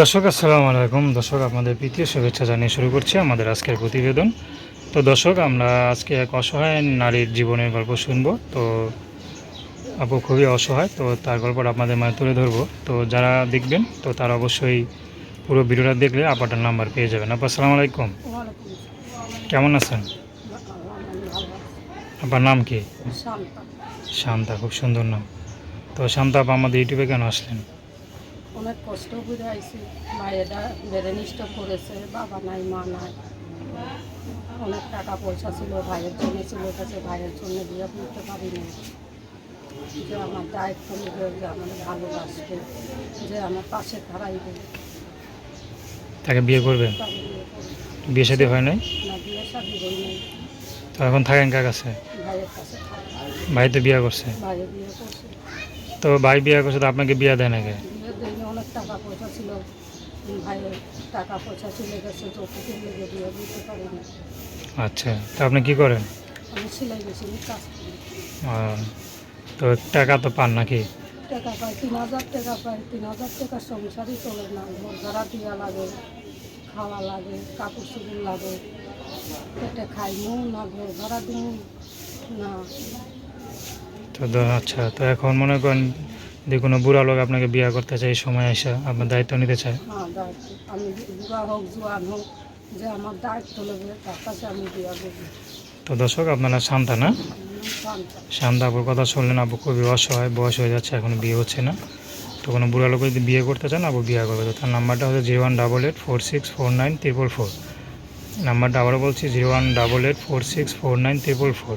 দর্শক আসসালামু আলাইকুম। দর্শক আপনাদের প্রীতীয় শুভেচ্ছা জানিয়ে শুরু করছি আমাদের আজকের প্রতিবেদন। তো দর্শক আমরা আজকে এক অসহায় নারীর জীবনের গল্প শুনব। তো আপু খুবই অসহায় তো তার গল্পটা আপনাদের মাঝে তুলে ধরবো। তো যারা দেখবেন তো তারা অবশ্যই পুরো ভিডিওটা দেখলে আপাটার নাম্বার পেয়ে যাবেন। আপা আসসালামু আলাইকুম। কেমন আছেন। আপনার নাম কি? শান্তা খুব সুন্দর নাম। তো শান্তা আপা আমাদের ইউটিউবে কেন আসলেন? অনেক কষ্ট করে আইছি। মায়েরা বেড়ে নিষ্ঠ করেছে বাবা নাই মা নাই। অনেক টাকা পয়সা ছিল ভাইয়ের জন্য ছিল কাছে ভাইয়ের জন্য বিয়ে করতে পারি না যে আমার দায়িত্ব নেবে যে আমার ভালোবাসবে যে আমার পাশে দাঁড়াইবে। তাকে বিয়ে করবেন বিয়ে করবে। বিয়ে সাথে হয় নাই? না বিয়ে শাদি হই নাই। তো এখন থাকেন কার কাছে? থাকে ভাই তো বিয়ে করছে। তো ভাই বিয়ে করছে তো আপনাকে বিয়ে দেয় নাকি? টাকা পয়সা ছিল। ভাইয়ের টাকা পয়সা চলে গেছে যৌতুকের লেগে বিয়ে দিতে পারি না। আচ্ছা তো আপনি কি করেন? আমি সেলাই মেশিনের কাজ করি। তো টাকা তো পান নাকি? টাকা পাই তিন হাজার টাকা পাই তিন হাজার টাকা সংসারই চলে না। ঘর ভাড়া দেওয়া লাগে খাওয়া লাগে কাপড় চুপড় লাগে পেটে খাই মু না ঘর ভাড়া দিই না। তো আচ্ছা তো এখন মনে করেন যে কোনো বুড়া লোক আপনাকে বিয়ে করতে চায় এই সময় এসে আপনার দায়িত্ব নিতে চায়। হ্যাঁ আমি বুড়া হোক জোয়ান হোক যে আমার দায়িত্ব নেবে তার কাছে আমি বিয়া করব। তো দর্শক আপনারা শান্তা না? শান্তা আপুর কথা শুনলেন আপু খুবই অসহায় বয়স হয়ে যাচ্ছে এখন বিয়ে হচ্ছে না। তো কোনো বুড়া লোক যদি বিয়ে করতে চান আপু বিয়ে করবে। তো তার নাম্বারটা হচ্ছে zero one double eight four six four nine triple four. নাম্বারটা আবারও বলছি zero one double eight four six four nine triple four.